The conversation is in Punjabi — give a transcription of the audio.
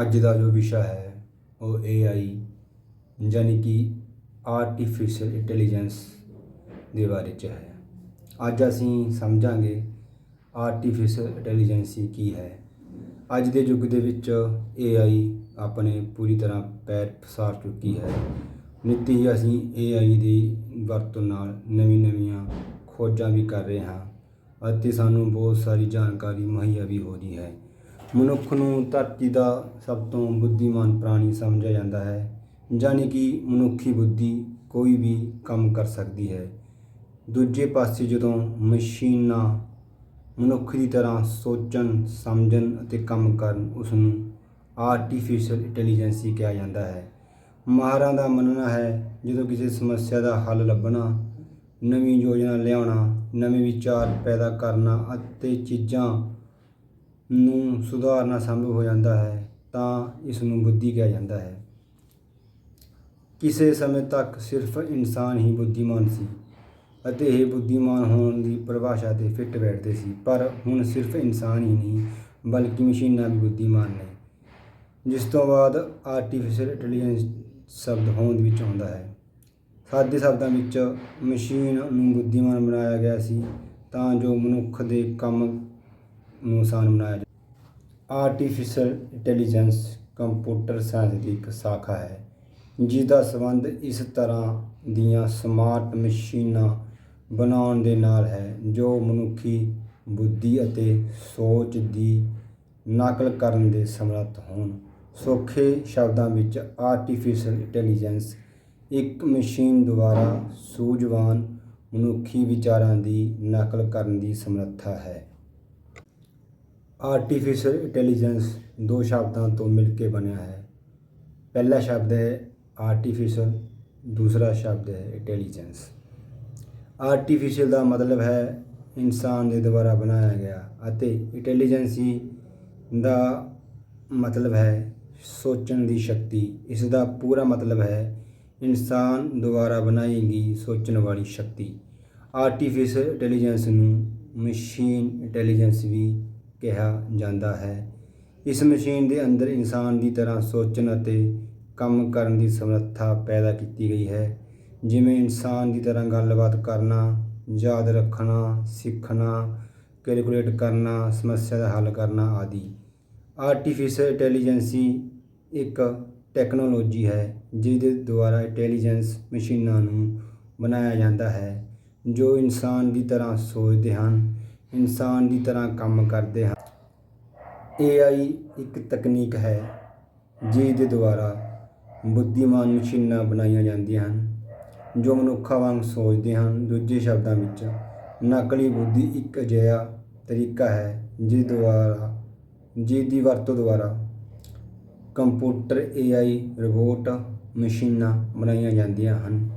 ਅੱਜ ਦਾ ਜੋ ਵਿਸ਼ਾ ਹੈ, ਉਹ AI ਯਾਨੀ ਕਿ ਆਰਟੀਫੀਸ਼ੀਅਲ ਇੰਟੈਲੀਜੈਂਸ ਦੇ ਬਾਰੇ ਚ ਹੈ। ਅੱਜ ਅਸੀਂ ਸਮਝਾਂਗੇ ਆਰਟੀਫੀਸ਼ੀਅਲ ਇੰਟੈਲੀਜੈਂਸ ਕੀ ਹੈ। ਅੱਜ ਦੇ ਯੁੱਗ ਦੇ ਵਿੱਚ AI ਆਪਣੇ ਪੂਰੀ ਤਰ੍ਹਾਂ ਪੈਰ ਪਸਾਰ ਚੁੱਕੀ ਹੈ। ਨਿੱਤੀ ਹੀ ਅਸੀਂ AI ਦੀ ਵਰਤੋਂ ਨਾਲ ਨਵੀਂ ਨਵੀਆਂ ਖੋਜਾਂ ਵੀ ਕਰ ਰਹੇ ਹਾਂ ਅਤੇ ਸਾਨੂੰ ਬਹੁਤ ਸਾਰੀ ਜਾਣਕਾਰੀ ਮੁਹੱਈਆ ਵੀ ਹੋ ਰਹੀ ਹੈ। ਮਨੁੱਖ ਨੂੰ ਧਰਤੀ ਦਾ ਸਭ ਤੋਂ ਬੁੱਧੀਮਾਨ ਪ੍ਰਾਣੀ ਸਮਝਿਆ ਜਾਂਦਾ ਹੈ ਯਾਨੀ ਕਿ ਮਨੁੱਖੀ ਬੁੱਧੀ ਕੋਈ ਵੀ ਕੰਮ ਕਰ ਸਕਦੀ ਹੈ। ਦੂਜੇ ਪਾਸੇ ਜਦੋਂ ਮਸ਼ੀਨਾਂ ਮਨੁੱਖ ਦੀ ਤਰ੍ਹਾਂ ਸੋਚਣ, ਸਮਝਣ ਅਤੇ ਕੰਮ ਕਰਨ ਉਸ ਨੂੰ ਆਰਟੀਫੀਸ਼ੀਅਲ ਇੰਟੈਲੀਜੈਂਸ ਕਿਹਾ ਜਾਂਦਾ ਹੈ। ਮਾਹਰਾਂ ਦਾ ਮੰਨਣਾ ਹੈ, ਜਦੋਂ ਕਿਸੇ ਸਮੱਸਿਆ ਦਾ ਹੱਲ ਲੱਭਣਾ, ਨਵੀਂ ਯੋਜਨਾ ਲਿਆਉਣਾ, ਨਵੇਂ ਵਿਚਾਰ ਪੈਦਾ ਕਰਨਾ ਅਤੇ ਚੀਜ਼ਾਂ ਨੂੰ ਸੁਧਾਰਨਾ ਸੰਭਵ ਹੋ ਜਾਂਦਾ ਹੈ, ਤਾਂ ਇਸ ਨੂੰ ਬੁੱਧੀ ਕਿਹਾ ਜਾਂਦਾ ਹੈ। ਕਿਸੇ ਸਮੇਂ ਤੱਕ ਸਿਰਫ ਇਨਸਾਨ ਹੀ ਬੁੱਧੀਮਾਨ ਸੀ ਅਤੇ ਇਹ ਬੁੱਧੀਮਾਨ ਹੋਣ ਦੀ ਪਰਿਭਾਸ਼ਾ ਤੇ ਫਿੱਟ ਬੈਠਦੇ ਸੀ, ਪਰ ਹੁਣ ਸਿਰਫ ਇਨਸਾਨ ਹੀ ਨਹੀਂ, ਬਲਕਿ ਮਸ਼ੀਨਾਂ ਵੀ ਬੁੱਧੀਮਾਨ ਨੇ, ਜਿਸ ਤੋਂ ਬਾਅਦ ਆਰਟੀਫੀਸ਼ੀਅਲ ਇੰਟੈਲੀਜੈਂਸ ਸ਼ਬਦ ਹੋਂਦ ਵਿੱਚ ਆਉਂਦਾ ਹੈ। ਸਾਦੇ ਸ਼ਬਦਾਂ ਵਿੱਚ ਮਸ਼ੀਨ ਨੂੰ ਬੁੱਧੀਮਾਨ ਬਣਾਇਆ ਗਿਆ ਸੀ, ਤਾਂ ਜੋ ਮਨੁੱਖ ਦੇ ਕੰਮ ਨੂੰ ਆਸਾਨ ਬਣਾਇਆ ਜਾਵੇ ਆਰਟੀਫੀਸ਼ੀਅਲ ਇੰਟੈਲੀਜੈਂਸ ਕੰਪਿਊਟਰ ਸਾਇੰਸ ਦੀ ਇੱਕ ਸ਼ਾਖਾ ਹੈ ਜਿਸ ਦਾ ਸੰਬੰਧ ਇਸ ਤਰ੍ਹਾਂ ਦੀਆਂ ਸਮਾਰਟ ਮਸ਼ੀਨਾਂ ਬਣਾਉਣ ਦੇ ਨਾਲ ਹੈ, ਜੋ ਮਨੁੱਖੀ ਬੁੱਧੀ ਅਤੇ ਸੋਚ ਦੀ ਨਕਲ ਕਰਨ ਦੇ ਸਮਰੱਥ ਹੋਣ। ਸੌਖੇ ਸ਼ਬਦਾਂ ਵਿੱਚ ਆਰਟੀਫੀਸ਼ੀਅਲ ਇੰਟੈਲੀਜੈਂਸ ਇੱਕ ਮਸ਼ੀਨ ਦੁਆਰਾ ਸੂਝਵਾਨ ਮਨੁੱਖੀ ਵਿਚਾਰਾਂ ਦੀ ਨਕਲ ਕਰਨ ਦੀ ਸਮਰੱਥਾ ਹੈ। ਆਰਟੀਫੀਸ਼ੀਅਲ ਇੰਟੈਲੀਜੈਂਸ ਦੋ ਸ਼ਬਦਾਂ ਤੋਂ ਮਿਲ ਕੇ ਬਣਿਆ ਹੈ। ਪਹਿਲਾ ਸ਼ਬਦ ਹੈ ਆਰਟੀਫੀਸ਼ੀਅਲ ਦੂਸਰਾ ਸ਼ਬਦ ਹੈ ਇੰਟੈਲੀਜੈਂਸ ਆਰਟੀਫੀਸ਼ੀਅਲ ਦਾ ਮਤਲਬ ਹੈ ਇਨਸਾਨ ਦੇ ਦੁਆਰਾ ਬਣਾਇਆ ਗਿਆ ਅਤੇ ਇੰਟੈਲੀਜੈਂਸੀ ਦਾ ਮਤਲਬ ਹੈ ਸੋਚਣ ਦੀ ਸ਼ਕਤੀ। ਇਸ ਦਾ ਪੂਰਾ ਮਤਲਬ ਹੈ ਇਨਸਾਨ ਦੁਆਰਾ ਬਣਾਈ ਗਈ ਸੋਚਣ ਵਾਲੀ ਸ਼ਕਤੀ। ਆਰਟੀਫੀਸ਼ੀਅਲ ਇੰਟੈਲੀਜੈਂਸ ਨੂੰ ਮਸ਼ੀਨ ਇੰਟੈਲੀਜੈਂਸ ਵੀ ਕਿਹਾ ਜਾਂਦਾ ਹੈ। ਇਸ ਮਸ਼ੀਨ ਦੇ ਅੰਦਰ ਇਨਸਾਨ ਦੀ ਤਰ੍ਹਾਂ ਸੋਚਣ ਅਤੇ ਕੰਮ ਕਰਨ ਦੀ ਸਮਰੱਥਾ ਪੈਦਾ ਕੀਤੀ ਗਈ ਹੈ। ਜਿਵੇਂ ਇਨਸਾਨ ਦੀ ਤਰ੍ਹਾਂ ਗੱਲਬਾਤ ਕਰਨਾ, ਯਾਦ ਰੱਖਣਾ, ਸਿੱਖਣਾ, ਕੈਲਕੂਲੇਟ ਕਰਨਾ, ਸਮੱਸਿਆ ਦਾ ਹੱਲ ਕਰਨਾ ਆਦਿ। ਆਰਟੀਫੀਸ਼ੀਅਲ ਇੰਟੈਲੀਜੈਂਸੀ ਇੱਕ ਟੈਕਨੋਲੋਜੀ ਹੈ, ਜਿਹਦੇ ਦੁਆਰਾ ਇੰਟੈਲੀਜੈਂਸ ਮਸ਼ੀਨਾਂ ਨੂੰ ਬਣਾਇਆ ਜਾਂਦਾ ਹੈ, ਜੋ ਇਨਸਾਨ ਦੀ ਤਰ੍ਹਾਂ ਸੋਚਦੇ ਹਨ ਇਨਸਾਨ ਦੀ ਤਰ੍ਹਾਂ ਕੰਮ ਕਰਦੇ ਹਨ। AI ਇੱਕ ਤਕਨੀਕ ਹੈ ਜਿਸ ਦੇ ਦੁਆਰਾ ਬੁੱਧੀਮਾਨ ਮਸ਼ੀਨਾਂ ਬਣਾਈਆਂ ਜਾਂਦੀਆਂ ਹਨ, ਜੋ ਮਨੁੱਖਾਂ ਵਾਂਗ ਸੋਚਦੇ ਹਨ। ਦੂਜੇ ਸ਼ਬਦਾਂ ਵਿੱਚ, ਨਕਲੀ ਬੁੱਧੀ ਇੱਕ ਅਜਿਹਾ ਤਰੀਕਾ ਹੈ ਜਿਸ ਦੁਆਰਾ ਜਿਸ ਦੀ ਵਰਤੋਂ ਦੁਆਰਾ ਕੰਪਿਊਟਰ AI ਰੋਬੋਟ, ਮਸ਼ੀਨਾਂ ਬਣਾਈਆਂ ਜਾਂਦੀਆਂ ਹਨ।